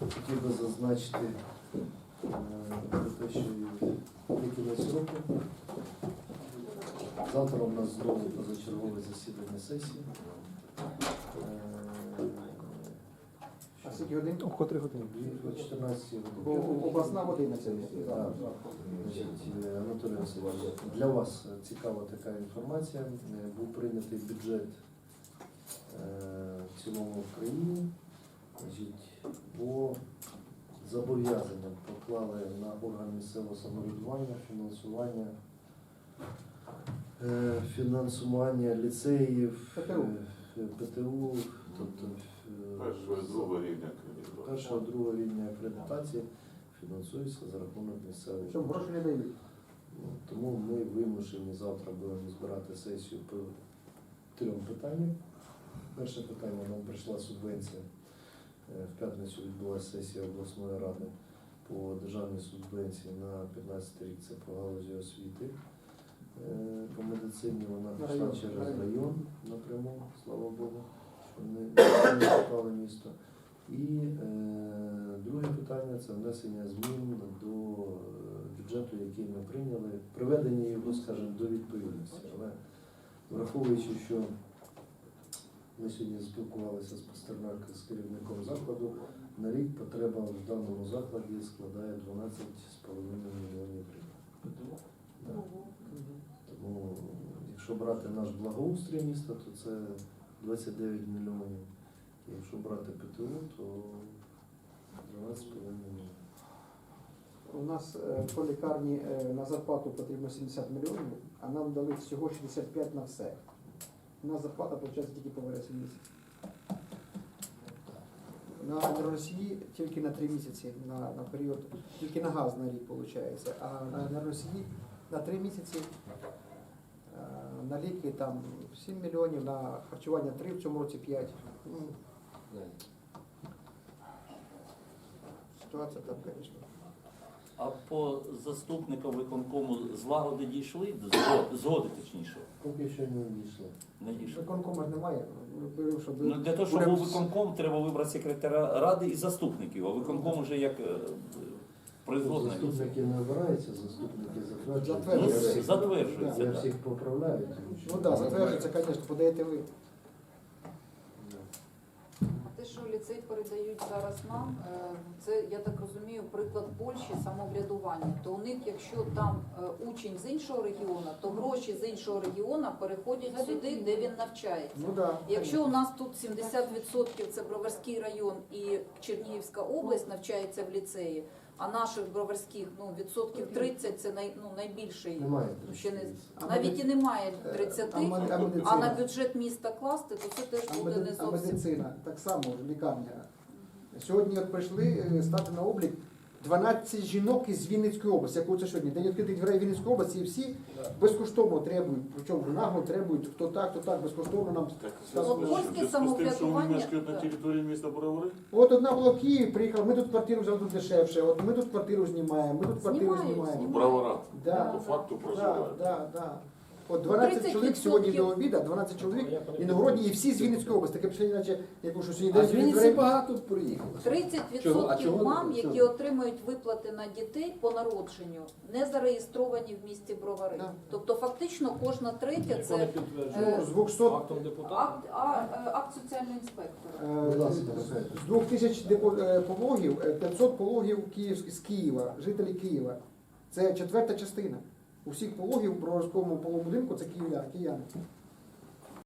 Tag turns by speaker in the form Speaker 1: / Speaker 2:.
Speaker 1: Хотів би зазначити е, про те, що є кінець року. Завтра у нас знову позачергове засідання сесії. Е,
Speaker 2: А скільки годин?
Speaker 3: О котрій годині?
Speaker 1: О 14
Speaker 2: Бо
Speaker 1: годині.
Speaker 2: обласна година це.
Speaker 1: Так. Значить, е, Анатолій Васильович, для вас е, цікава така інформація. Е, Був прийнятий бюджет е, в цілому в країні. Значить, по зобов'язанням поклали на орган місцевого самоврядування фінансування. е, Фінансування ліцеїв,
Speaker 2: ПТУ.
Speaker 1: е, ПТУ, тобто е,
Speaker 4: Першого і другого рівня кредиту.
Speaker 1: першого другого рівня акредитації фінансується за рахунок місцевого.
Speaker 2: Щоб гроші не дають.
Speaker 1: Ну, Тому ми вимушені завтра будемо збирати сесію по трьом питанням. Перше питання нам прийшла субвенція. Е, В п'ятницю відбулася сесія обласної ради по державній субвенції на 15 рік. Це по галузі освіти. Е, По медицині вона пішла через
Speaker 2: район.
Speaker 1: напряму, слава Богу, що не, попало місто. І е, друге питання це внесення змін до е, бюджету, який ми прийняли, приведення його, скажімо, до відповідності. Але враховуючи, що ми сьогодні спілкувалися з Пастернак з керівником закладу, на рік потреба в даному закладі складає 12,5 мільйонів гривень. Да. Тому, якщо брати наш благоустрій міста, то це 29 мільйонів. Якщо брати ПТУ, то 12,5 мільйонів.
Speaker 2: У нас е, по лікарні е, на зарплату потрібно 70 мільйонів, а нам дали всього 65 на все. У нас зарплата виходить тільки по вересні місяці. На енергоносії тільки на 3 місяці, на, на період, тільки на газ на рік виходить. А на енергоносії на 3 місяці, е, на ліки там 7 мільйонів, на харчування 3, в цьому році 5. Ну, ситуація там, звісно.
Speaker 5: А по заступникам виконкому злагоди дійшли? Згоди, згоди точніше.
Speaker 1: Поки що не війшли.
Speaker 5: Не дійшли.
Speaker 2: Виконкома ж немає. Ми щоб
Speaker 5: Ну, для того, щоб був виконком, треба вибрати секретаря ради і заступників. А виконком вже як е, производна.
Speaker 1: Заступники не обираються, заступники затверджують.
Speaker 2: Затверджуються.
Speaker 1: Я всіх-
Speaker 5: Затверджуються,
Speaker 1: Я
Speaker 5: так.
Speaker 1: всіх поправляю.
Speaker 2: Ну так, затверджується, звісно, подаєте ви.
Speaker 6: Ліцей передають зараз нам, е, це я так розумію, приклад Польщі самоврядування. То у них, якщо там е, учень з іншого регіону, то гроші з іншого регіону переходять сюди, де він навчається.
Speaker 2: Ну да.
Speaker 6: Якщо у нас тут 70% це Броварський район і Чернігівська область навчається в ліцеї, а наших броварських ну відсотків 30 це най, ну, найбільший.
Speaker 1: Немає.
Speaker 6: Ну, ще не
Speaker 2: А
Speaker 6: навіть і немає
Speaker 2: Е,
Speaker 6: 30,
Speaker 2: а мед- а
Speaker 6: а на бюджет міста класти, то це теж буде не
Speaker 2: а
Speaker 6: зовсім.
Speaker 2: медицина так само, лікарня. Сьогодні от прийшли е, стати на облік 12 жінок із Вінницької області. Як це сьогодні? День відкритих дверей Вінницької області і всі безкоштовно требують, причому нагло требують, хто так, хто так, безкоштовно нам
Speaker 6: польське
Speaker 4: з тим, що
Speaker 6: самоврядування,
Speaker 4: на території міста Бровари,
Speaker 2: От одна була в Києві, приїхала, ми тут квартиру взяли тут дешевше, от ми тут квартиру знімаємо, ми тут квартиру
Speaker 6: Знімають,
Speaker 2: знімаємо.
Speaker 4: Броварах.
Speaker 2: Да.
Speaker 4: По факту
Speaker 2: Да, да, да. От 12
Speaker 6: 30%
Speaker 2: чоловік сьогодні до обіду, 12 чоловік іногородні і всі з Вінницької області. Таке впечатлення, наче я що сьогодні
Speaker 3: А
Speaker 2: день
Speaker 3: з Вінниці багато приїхало.
Speaker 6: 30%
Speaker 3: Чого? А чого?
Speaker 6: мам, які отримують виплати на дітей по народженню, не зареєстровані в місті Бровари.
Speaker 2: Да.
Speaker 6: Тобто фактично кожна третя
Speaker 3: Ніхто не
Speaker 6: це
Speaker 3: підтверджує.
Speaker 2: Ну, з 200
Speaker 3: Актом депутата.
Speaker 6: акт, а, е, акт соціального інспектора.
Speaker 1: Будь
Speaker 2: Е,
Speaker 1: ласка, Михайло.
Speaker 2: З двох тисяч депо- е, пологів, е, 500 пологів Київ, з Києва, жителі Києва. Це четверта частина. Усіх пологів про Броварському полубудинку це київля, кияни.